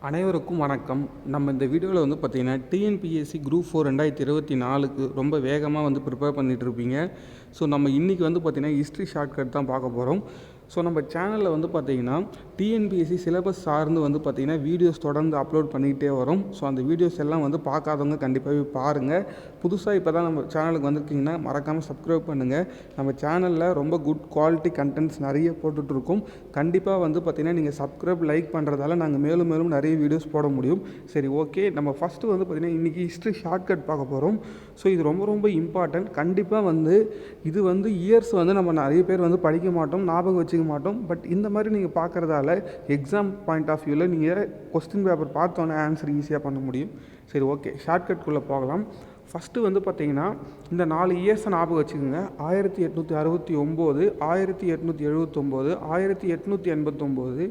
அனைவருக்கும் வணக்கம். நம்ம இந்த வீடியோவில் வந்து பார்த்திங்கன்னா டிஎன்பிஎஸ்சி குரூப் ஃபோர் ரெண்டாயிரத்தி இருபத்தி நாலுக்கு ரொம்ப வேகமாக வந்து ப்ரிப்பேர் பண்ணிகிட்ருப்பீங்க ஸோ நம்ம இன்றைக்கி வந்து பார்த்திங்கன்னா ஹிஸ்ட்ரி ஷார்ட்கட் தான் பார்க்க போகிறோம் ஸோ நம்ம சேனலில் வந்து பார்த்திங்கன்னா டிஎன்பிஎஸ்சி சிலபஸ் சார்ந்து வந்து பார்த்திங்கன்னா வீடியோஸ் தொடர்ந்து அப்லோட் பண்ணிக்கிட்டே வரும். ஸோ அந்த வீடியோஸ் எல்லாம் வந்து பார்க்காதவங்க கண்டிப்பாகவே பாருங்கள் புதுசாக இப்போ தான் நம்ம சேனலுக்கு வந்திருக்கீங்கன்னா மறக்காமல் சப்ஸ்கிரைப் பண்ணுங்கள் நம்ம சேனலில் ரொம்ப குட் குவாலிட்டி கண்டென்ட்ஸ் நிறைய போட்டுட்ருக்கோம். கண்டிப்பாக வந்து பார்த்திங்கன்னா நீங்கள் சப்ஸ்கிரைப் லைக் பண்ணுறதால நாங்கள் மேலும் மேலும் நிறைய வீடியோஸ் போட முடியும். சரி ஓகே நம்ம ஃபஸ்ட்டு வந்து பார்த்திங்கன்னா இன்றைக்கி ஹிஸ்ட்ரி ஷார்ட்கட் பார்க்க போகிறோம் ஸோ இது ரொம்ப ரொம்ப இம்பார்ட்டன்ட் கண்டிப்பாக வந்து இது வந்து இயர்ஸ் வந்து நம்ம நிறைய பேர் வந்து படிக்க மாட்டோம். ஞாபகம் வச்சு வச்சுக்க மாட்டோம். பட் இந்த மாதிரி நீங்கள் பார்க்குறதால எக்ஸாம் பாயிண்ட் ஆஃப் வியூவில் நீங்கள் கொஸ்டின் பேப்பர் பார்த்தோன்னே ஆன்சர் ஈஸியாக பண்ண முடியும். சரி ஓகே ஷார்ட்கட்குள்ளே போகலாம். ஃபஸ்ட்டு வந்து பார்த்தீங்கன்னா இந்த நாலு இயர்ஸை ஞாபகம் வச்சுக்கோங்க. ஆயிரத்தி எட்நூற்றி அறுபத்தி ஒம்பது ஆயிரத்தி எட்நூற்றி எழுபத்தொம்போது ஆயிரத்தி எட்நூற்றி எண்பத்தொம்போது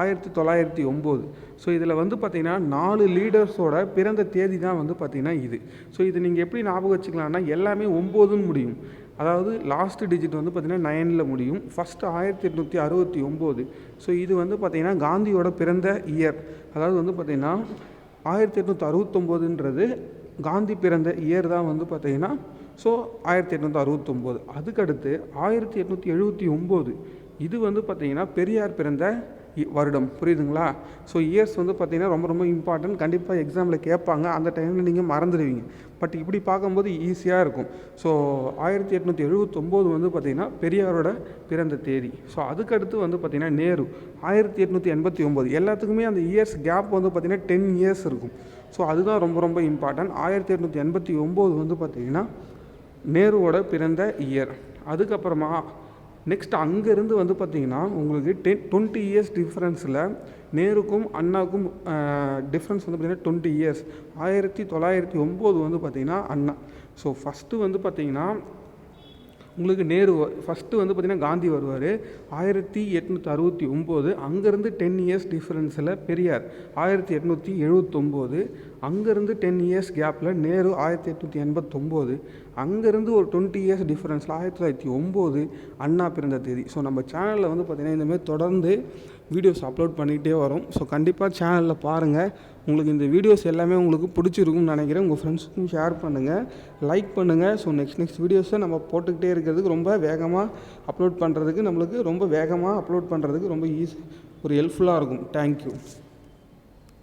ஆயிரத்தி தொள்ளாயிரத்தி ஒம்பது. ஸோ இதில் வந்து பார்த்திங்கன்னா நாலு லீடர்ஸோட பிறந்த தேதி தான் வந்து பார்த்திங்கன்னா இது. ஸோ இது நீங்கள் எப்படி ஞாபகம் வச்சுக்கலாம்னா எல்லாமே ஒம்போதுன்னு முடியும். அதாவது லாஸ்ட் டிஜிட் வந்து பார்த்திங்கன்னா நைனில் முடியும். ஃபஸ்ட்டு ஆயிரத்தி எட்நூற்றி அறுபத்தி ஒம்பது. ஸோ இது வந்து பார்த்திங்கன்னா காந்தியோட பிறந்த இயர் அதாவது வந்து பார்த்திங்கன்னா ஆயிரத்தி எட்நூற்றி அறுபத்தொம்போதுன்றது காந்தி பிறந்த இயர் தான் வந்து பார்த்திங்கன்னா ஸோ ஆயிரத்தி எட்நூற்றி அறுபத்தொம்போது. அதுக்கடுத்து ஆயிரத்தி எட்நூற்றி எழுபத்தி ஒம்பது. இது வந்து பார்த்திங்கன்னா பெரியார் பிறந்த வருடம். புரியுதுங்களா? ஸோ இயர்ஸ் வந்து பார்த்திங்கன்னா ரொம்ப ரொம்ப இம்பார்ட்டன்ட் கண்டிப்பாக எக்ஸாமில் கேட்பாங்க. அந்த டைமில் நீங்கள் மறந்துடுவீங்க. பட் இப்படி பார்க்கும்போது ஈஸியாக இருக்கும். ஸோ ஆயிரத்தி எட்நூற்றி எழுபத்தொம்போது வந்து பார்த்திங்கன்னா பெரியாரோட பிறந்த தேதி. ஸோ அதுக்கடுத்து வந்து பார்த்திங்கன்னா நேரு. ஆயிரத்தி எட்நூற்றி எண்பத்தி ஒம்பது. எல்லாத்துக்குமே அந்த இயர்ஸ் கேப் வந்து பார்த்திங்கன்னா டென் இயர்ஸ் இருக்கும். ஸோ அதுதான் ரொம்ப ரொம்ப இம்பார்ட்டன்ட் ஆயிரத்தி எட்நூற்றி எண்பத்தி ஒம்பது வந்து பார்த்திங்கன்னா நேருவோட பிறந்த இயர் அதுக்கப்புறமா நெக்ஸ்ட் அங்கேருந்து வந்து பார்த்திங்கன்னா உங்களுக்கு டென் டுவெண்ட்டி இயர்ஸ் டிஃப்ரென்ஸில் நேருக்கும் அண்ணாவுக்கும் டிஃப்ரென்ஸ் வந்து பார்த்திங்கன்னா டுவெண்ட்டி இயர்ஸ் ஆயிரத்தி தொள்ளாயிரத்தி ஒம்பது வந்து பார்த்திங்கன்னா அண்ணா. ஸோ ஃபஸ்ட்டு வந்து பார்த்திங்கன்னா உங்களுக்கு நேரு ஃபஸ்ட்டு வந்து பார்த்திங்கன்னா காந்தி வருவார். ஆயிரத்தி எட்நூற்றி அறுபத்தி ஒம்பது அங்கேருந்து டென் இயர்ஸ் டிஃப்ரென்ஸில் பெரியார். ஆயிரத்தி எட்நூற்றி எழுபத்தொம்போது அங்கேருந்து டென் இயர்ஸ் கேப்பில் நேரு ஆயிரத்தி எட்நூற்றி எண்பத்தொம்போது அங்கேருந்து ஒரு டுவெண்ட்டி இயர்ஸ் டிஃப்ரென்ஸில் ஆயிரத்தி தொள்ளாயிரத்தி ஒம்பது அண்ணா பிறந்த தேதி. ஸோ நம்ம சேனலில் வந்து பார்த்திங்கன்னா இந்தமாரி தொடர்ந்து வீடியோஸ் அப்லோட் பண்ணிகிட்டே வரும். ஸோ கண்டிப்பாக சேனலில் பாருங்கள் உங்களுக்கு இந்த வீடியோஸ் எல்லாமே உங்களுக்கு பிடிச்சிருக்கும்னு நினைக்கிறேன். உங்கள் ஃப்ரெண்ட்ஸுக்கும் ஷேர் பண்ணுங்கள் லைக் பண்ணுங்கள் ஸோ நெக்ஸ்ட் நெக்ஸ்ட் வீடியோஸை நம்ம போட்டுக்கிட்டே இருக்கிறதுக்கு ரொம்ப வேகமாக அப்லோட் பண்ணுறதுக்கு நம்மளுக்கு ரொம்ப வேகமாக அப்லோட் பண்ணுறதுக்கு ரொம்ப ஈஸி ஒரு ஹெல்ப்ஃபுல்லாக இருக்கும். தேங்க்யூ